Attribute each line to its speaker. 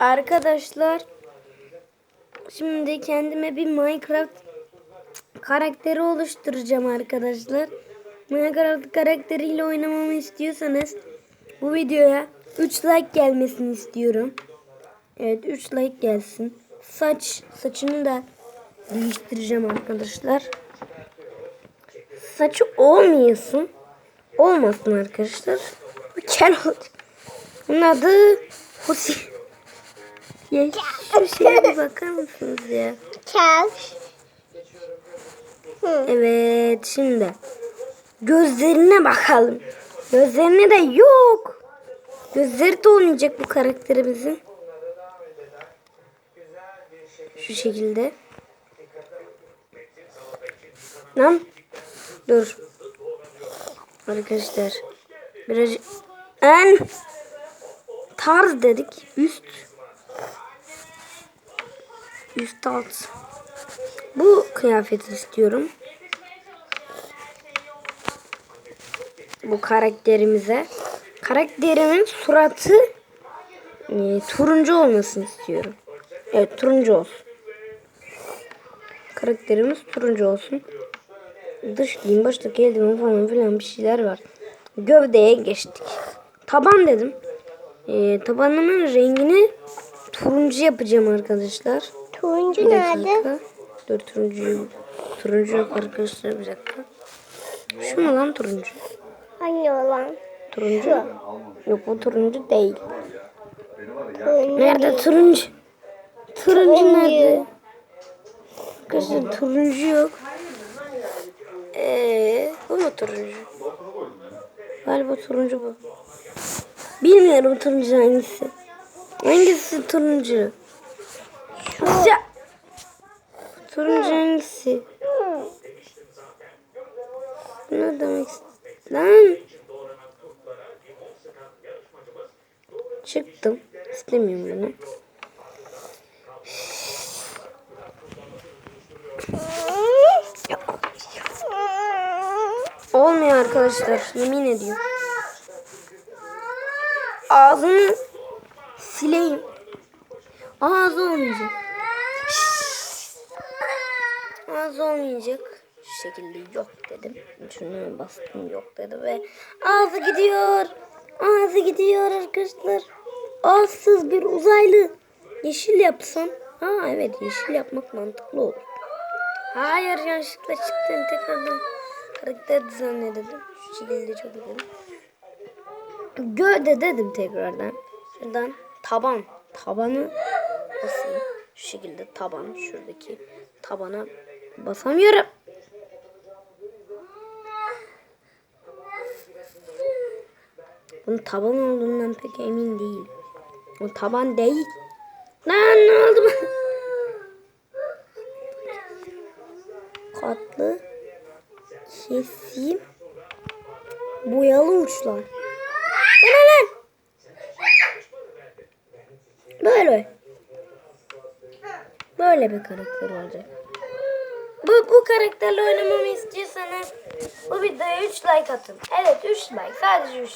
Speaker 1: Arkadaşlar şimdi kendime bir Minecraft karakteri oluşturacağım arkadaşlar. Minecraft karakteriyle oynamamı istiyorsanız bu videoya 3 like gelmesini istiyorum. Evet 3 like gelsin. Saç saçını da değiştireceğim arkadaşlar. Saçı olmayasın. Olmasın arkadaşlar. Bu kel. Bunun adı Husi. Ya şeye bir bakar mısınız ya?
Speaker 2: Kel.
Speaker 1: Evet şimdi gözlerine bakalım. Gözlerine de yok. Gözleri de olmayacak bu karakterimizin. Şu şekilde. Lan dur. Arkadaşlar biraz en tarz dedik üst üst alt bu kıyafeti istiyorum. Bu karakterimize. Karakterimin suratı e, turuncu olmasını istiyorum. Evet turuncu olsun. Karakterimiz turuncu olsun. Dış giyim, baştaki eldiven falan filan bir şeyler var. Gövdeye geçtik. Taban dedim. E, tabanımın rengini turuncu yapacağım arkadaşlar.
Speaker 2: Turuncu
Speaker 1: Bir
Speaker 2: nerede?
Speaker 1: Dur turuncu. Turuncu yok arkadaşlar bir dakika. Şu mu lan turuncu?
Speaker 2: Hangi olan?
Speaker 1: Turuncu. Yok bu turuncu değil.
Speaker 2: Turuncu.
Speaker 1: Nerede turuncu? Turuncu nerede? Arkadaşlar turuncu yok. Eee bu mu turuncu? Galiba turuncu bu. Bilmiyorum turuncu hangisi. Hangisi turuncu? Ya. Turuncu hangisi? Ne demek Lan. Çıktım. İstemiyorum bunu. Olmuyor arkadaşlar. Yemin ediyorum. Ağzını sileyim. Ağzı olmayacak. Ağzı olmayacak. Şu şekilde yok dedim. Şunu bastım yok dedi ve ağzı gidiyor. Ağzı gidiyor arkadaşlar. Ağızsız bir uzaylı. Yeşil yapsam. Ha evet yeşil yapmak mantıklı olur. Hayır yanlışlıkla çıktım tekrardan karakter düzenle dedim. Şu şekilde çok dedim. Gövde dedim tekrardan. Şuradan taban. Tabanı basayım. Şu şekilde taban. Şuradaki tabana basamıyorum. Bunun taban olduğundan pek emin değilim. O taban değil. Lan ne oldu? Katlı kesim boyalı uçlar. Bu lan? Böyle. Böyle bir karakter olacak. Karakterle oynamamı istiyorsanız bu videoya 3 like atın. Evet 3 like. Sadece 3